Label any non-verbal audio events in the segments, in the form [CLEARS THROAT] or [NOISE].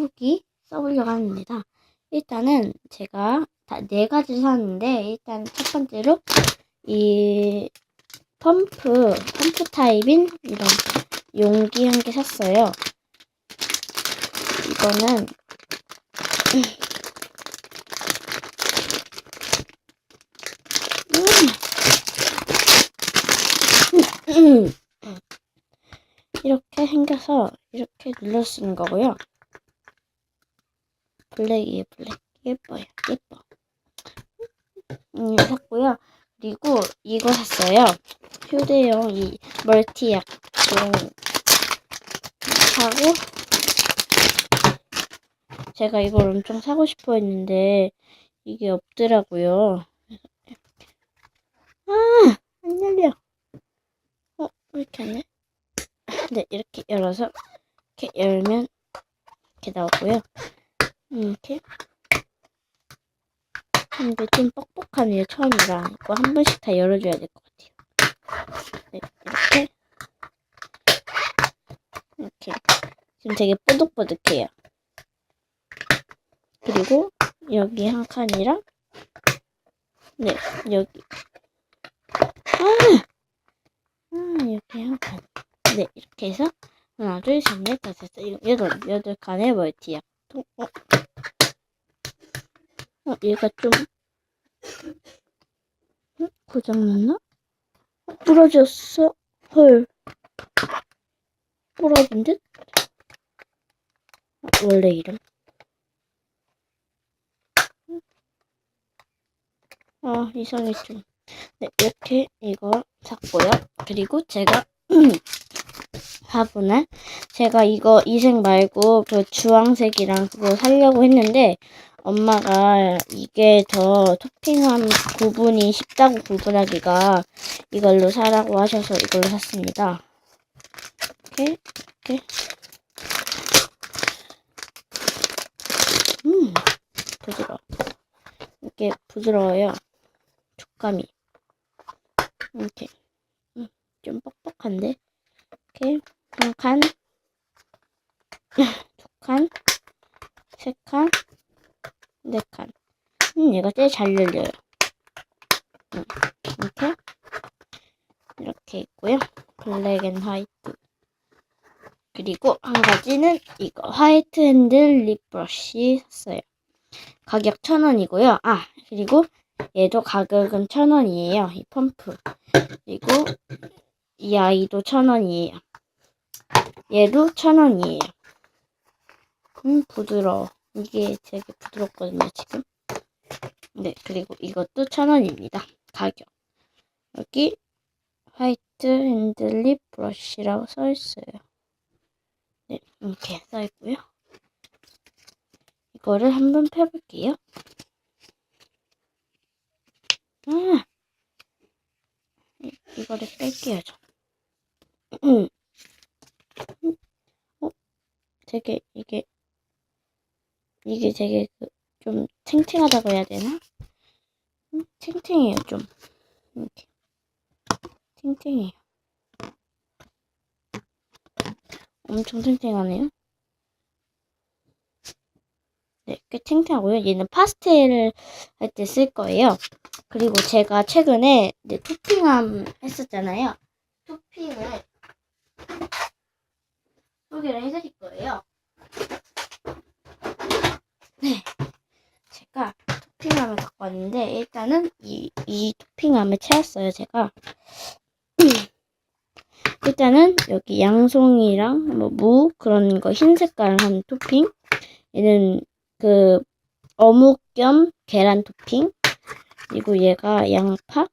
후기 써보려고 합니다. 일단은 제가 다 네 가지 샀는데 일단 첫 번째로 이 펌프 펌프 타입인 이런 용기 한 개 샀어요. 이거는 음. 이렇게 생겨서 이렇게 눌러 쓰는 거고요. 블랙이에요, 블랙. 예뻐요, 예뻐. 음, 샀고요. 그리고 이거 샀어요. 휴대용 이 멀티 약 용 사고 제가 이걸 엄청 사고 싶어 했는데 이게 없더라고요. 아, 안 열려. 어, 왜 이렇게 안 돼? 네, 이렇게 열어서 이렇게 열면 이렇게 나오고요. 음, 이렇게. 근데 좀 뻑뻑하네요, 처음이라. 이거 한 번씩 다 열어줘야 될 것 같아요. 네, 이렇게. 이렇게. 지금 되게 뽀득뽀득해요. 그리고 여기 한 칸이랑, 네, 여기. 아! 아, 이렇게 한 칸. 네, 이렇게 해서 하나, 둘, 셋, 넷, 다섯, 여섯, 여덟, 칸의 멀티약. 어, 어. 어, 얘가 좀 어? 고장났나? 어, 부러졌어. 헐. 부러진 듯? 어, 원래 이름. 아, 이상해 좀. 네, 이렇게 이거 샀고요. 그리고 제가 [CLEARS THROAT] 화분을 제가 이거 이색 말고 그 주황색이랑 그거 사려고 했는데 엄마가 이게 더 토핑함 구분이 쉽다고 구분하기가 이걸로 사라고 하셔서 이걸로 샀습니다. 이렇게 이렇게. 음 부드러워. 이게 부드러워요. 촉감이. 이렇게. 음, 좀 뻑뻑한데? 이렇게. 한 칸, [LAUGHS] 두 칸, 세 칸, 네 칸. 음, 얘가 제일 잘 열려요. 음, 이렇게 이렇게 있고요. 블랙 앤 화이트. 그리고 한 가지는 이거 화이트 핸들 립 브러쉬 샀어요. 가격 천 원이고요. 아 그리고 얘도 가격은 천 원이에요. 이 펌프. 그리고 이 아이도 천 원이에요. 얘도 천 원이에요. 음, 부드러워. 이게 되게 부드럽거든요, 지금. 네, 그리고 이것도 천 원입니다. 가격. 여기 화이트 핸들립 브러쉬라고 써 있어요. 네, 이렇게 써 있고요. 이거를 한번 펴볼게요. 아, 이- 이거를 뺄게요, 저. 어, 되게 이게 이게 되게 그 좀 탱탱하다고 해야 되나? 음, 탱탱해요 좀 이렇게 탱탱해요. 엄청 탱탱하네요. 네, 꽤 탱탱하고요. 얘는 파스텔을 할 때 쓸 거예요. 그리고 제가 최근에 이제 토핑함 했었잖아요. 토핑을 소개를 해드릴 거예요. 네. 제가 토핑함을 갖고 왔는데, 일단은 이, 이 토핑함을 채웠어요, 제가. [CLEARS THROAT] 일단은 여기 양송이랑 뭐 무, 그런 거 흰 색깔 한 토핑. 얘는 그 어묵 겸 계란 토핑. 그리고 얘가 양파?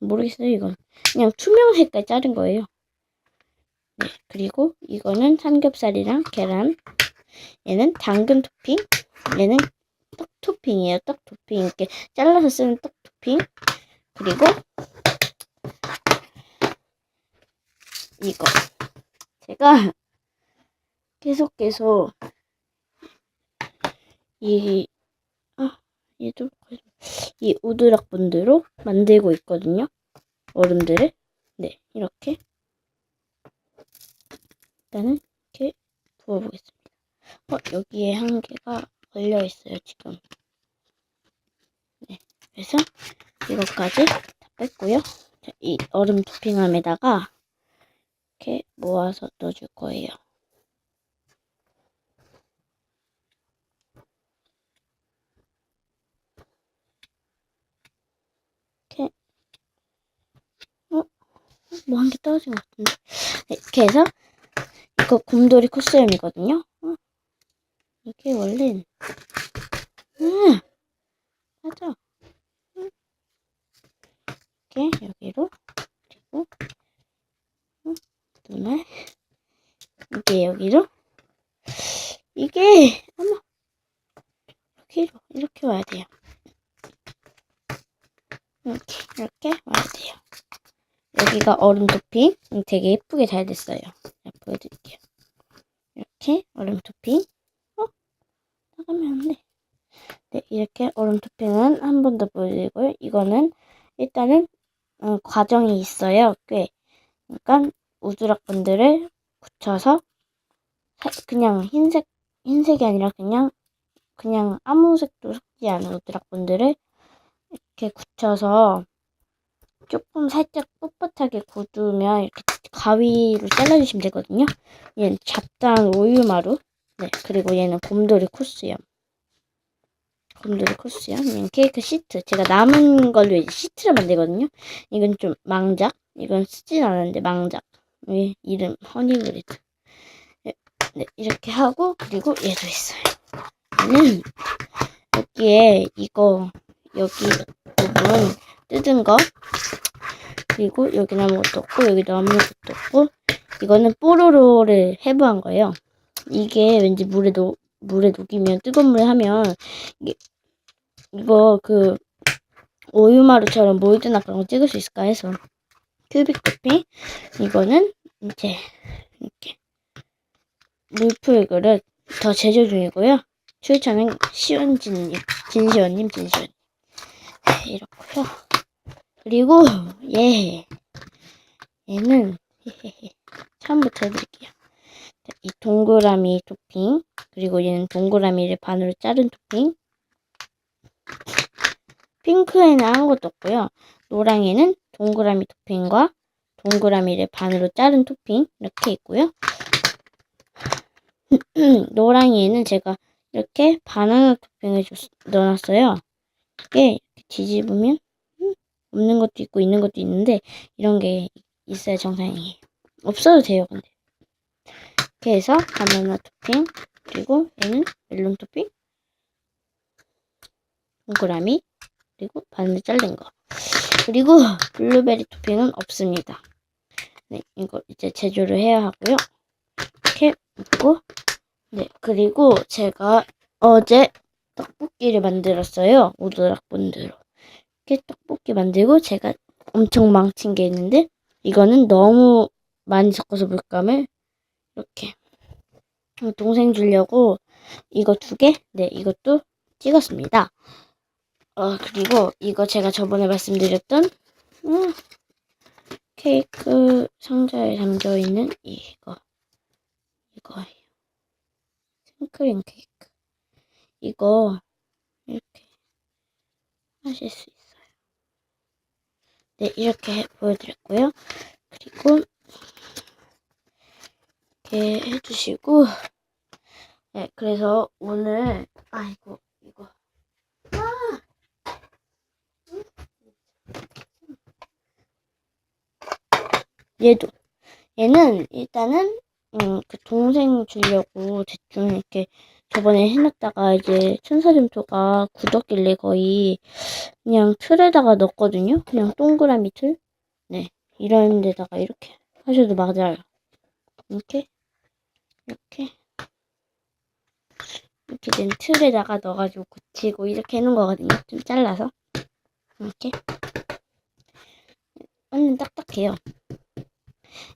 모르겠어요, 이건. 그냥 투명 색깔 자른 거예요. 네, 그리고 이거는 삼겹살이랑 계란. 얘는 당근 토핑. 얘는 떡 토핑이에요. 떡 토핑. 이렇게 잘라서 쓰는 떡 토핑. 그리고 이거. 제가 계속 계속 이, 아, 얘도, 이 우드락 분들로 만들고 있거든요. 얼음들을. 네, 이렇게. 일단은 이렇게 부어보겠습니다. 어, 여기에 한 개가 걸려 있어요, 지금. 네. 그래서 이것까지 다 뺐고요. 자, 이 얼음 토핑함에다가 이렇게 모아서 넣어줄 거예요. 이렇게 어? 뭐 한 개 떨어진 것 같은데? 네, 이렇게 해서 이거 곰돌이 코스염이거든요. 어, 이게 원래 음 맞아. 음. 이렇게 여기로 그리고 음, 눈을 이게 여기로 이게 어머 여기로 이렇게 와야 돼요. 이렇게 이렇게 와야 돼요. 여기가 얼음 토핑 음, 되게 예쁘게 잘 됐어요. 자, 보여드릴게요. 이렇게 얼음 토핑. 안 돼. 네, 이렇게 얼음 토핑은 한 번 더 보여드리고요. 이거는 일단은 어, 과정이 있어요. 꽤. 그러니까 우주락 분들을 붙여서 사- 그냥 흰색 흰색이 아니라 그냥 그냥 아무 색도 섞지 않은 우주락 분들을 이렇게 굳혀서 조금 살짝 뻣뻣하게 굳으면 이렇게 가위로 잘라주시면 되거든요. 얘는 잡다한 우유마루. 네, 그리고 얘는 곰돌이 코스염. 곰돌이 코스염. 얘는 케이크 시트. 제가 남은 걸로 이제 시트를 만들거든요. 이건 좀 망작. 이건 쓰진 않았는데 망작. 이 이름 허니브레드. 네, 네, 이렇게 하고 그리고 얘도 있어요. 얘는 여기에 이거 여기 부분 뜯은 거 그리고 여기는 아무것도 없고 여기도 아무것도 없고 이거는 뽀로로를 해부한 거예요. 이게 왠지 물에 녹 물에 녹이면 뜨거운 물에 하면 이게 이거 그 오유마루처럼 몰드나 그런 거 찍을 수 있을까 해서 큐빅 토핑 이거는 이제 이렇게 물풀 그릇 더 제조 중이고요. 추천은 시원진님, 진시원님, 진시원. 네, 이렇고요. 그리고 얘 얘는 [LAUGHS] 처음부터 해드릴게요. 자, 이 동그라미 토핑 그리고 얘는 동그라미를 반으로 자른 토핑. 핑크에는 아무것도 없고요. 노랑에는 동그라미 토핑과 동그라미를 반으로 자른 토핑 이렇게 있고요. [CLEARS THROAT] 노랑이에는 제가 이렇게 바나나 토핑을 줬, 넣어놨어요. 이게 이렇게 뒤집으면 음, 없는 것도 있고 있는 것도 있는데 이런 게 있어야 정상이에요. 없어도 돼요, 근데. 이렇게 해서 바나나 토핑 그리고 얘는 멜론 토핑 동그라미 그리고 반을 잘린 거 그리고 블루베리 토핑은 없습니다. 네, 이거 이제 제조를 해야 하고요. 이렇게 있고 네, 그리고 제가 어제 떡볶이를 만들었어요. 오도락 본드로. 이렇게 떡볶이 만들고 제가 엄청 망친 게 있는데 이거는 너무 많이 섞어서 물감을 이렇게 동생 주려고 이거 두 개? 네, 이것도 찍었습니다. 어, 그리고 이거 제가 저번에 말씀드렸던 음, 케이크 상자에 담겨 있는 이거 이거예요. 생크림 케이크. 이거 이렇게 하실 수 있어요. 네, 이렇게 보여드렸고요. 그리고 이렇게 해주시고 네, 그래서 오늘 아이고 이거 얘도 얘는 일단은 음, 그 동생 주려고 대충 이렇게 저번에 해놨다가 이제 천사점토가 굳었길래 거의 그냥 틀에다가 넣었거든요. 그냥 동그라미 틀. 네. 이런 데다가 이렇게 하셔도 맞아요. 이렇게. 이렇게. 이렇게 된 틀에다가 넣어가지고 굳히고 이렇게 해놓은 거거든요. 좀 잘라서. 이렇게. 완전 딱딱해요.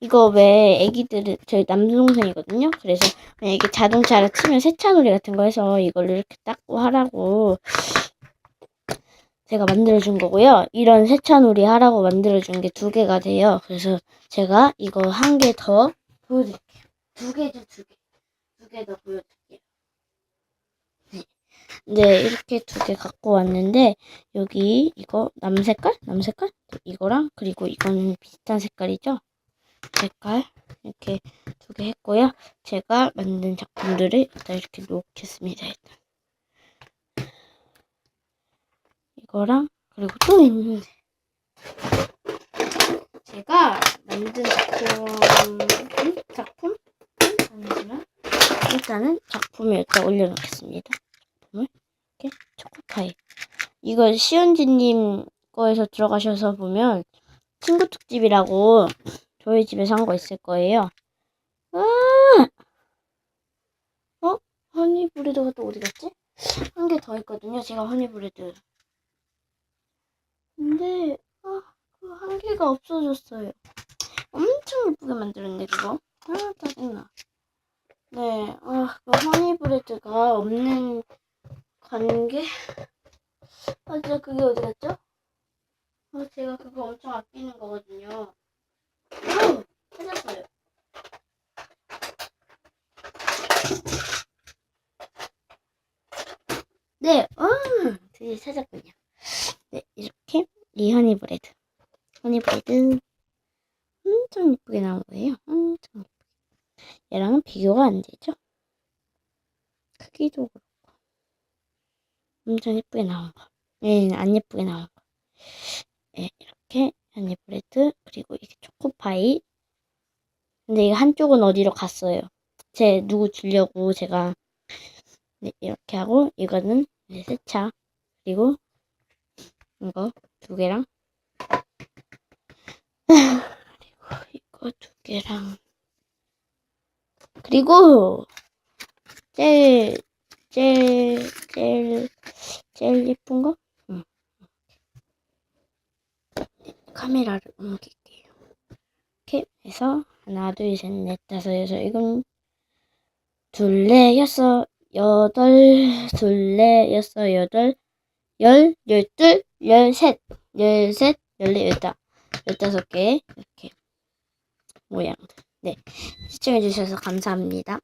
이거 왜 애기들은 저희 남동생이거든요. 그래서 만약에 자동차를 치면 세차놀이 같은 거 해서 이걸로 이렇게 닦고 하라고 제가 만들어준 거고요. 이런 세차놀이 하라고 만들어준 게 두 개가 돼요. 그래서 제가 이거 한 개 더 보여드릴게요. 두 개죠, 두 개. 두 개 더 보여드릴게요. 네, 이렇게 두 개 갖고 왔는데, 여기 이거 남색깔? 남색깔? 네, 이거랑, 그리고 이거는 비슷한 색깔이죠? 색깔. 이렇게 두 개 했고요. 제가 만든 작품들을 일단 이렇게 놓겠습니다, 일단. 이거랑, 그리고 또 있는데. 제가 만든 작품, 작품? 아니지만, 일단은 작품을 일단 올려놓겠습니다. 이렇게 초코파이. 이거 시은지님 거에서 들어가셔서 보면 친구 특집이라고 저희 집에서 한 거 있을 거예요. 아! 어? 허니브레드가 또 어디 갔지? 한 개 더 있거든요. 제가 허니브레드. 근데 아, 그 한 개가 없어졌어요. 엄청 예쁘게 만들었네 그거. 아 짜증나. 네, 아, 그 허니브레드가 없는 관계? 아, 진짜 그게 어디 갔죠? 아, 제가 그거 엄청 아끼는 거거든요. 아, 찾았어요. 네, 아, 드디어 찾았군요. 네, 이렇게 이 허니브레드. 허니브레드. 엄청 예쁘게 나온 거예요. 엄청 예쁘게. 얘랑은 비교가 안 되죠? 크기도 그렇고. 엄청 예쁘게 나온 거. 얘는 안 예쁘게 나온 거. 네, 이렇게 허니브레드. 그리고 이게 초코파이. 근데 이거 한쪽은 어디로 갔어요. 제 누구 주려고 제가 네, 이렇게 하고 이거는 세차. 그리고 이거 두 개랑 [LAUGHS] 그리고 이거 두 개랑 그리고 제일 제일 제일 제일 예쁜 거 응. 카메라를 옮길게요. 이렇게 해서 하나 둘셋넷 다섯 여섯 이건 둘레 여섯 여덟 둘레 여섯 여덟 열 열둘 열셋 열셋 열네 열다 열다섯 개 이렇게 모양들 네 시청해 주셔서 감사합니다.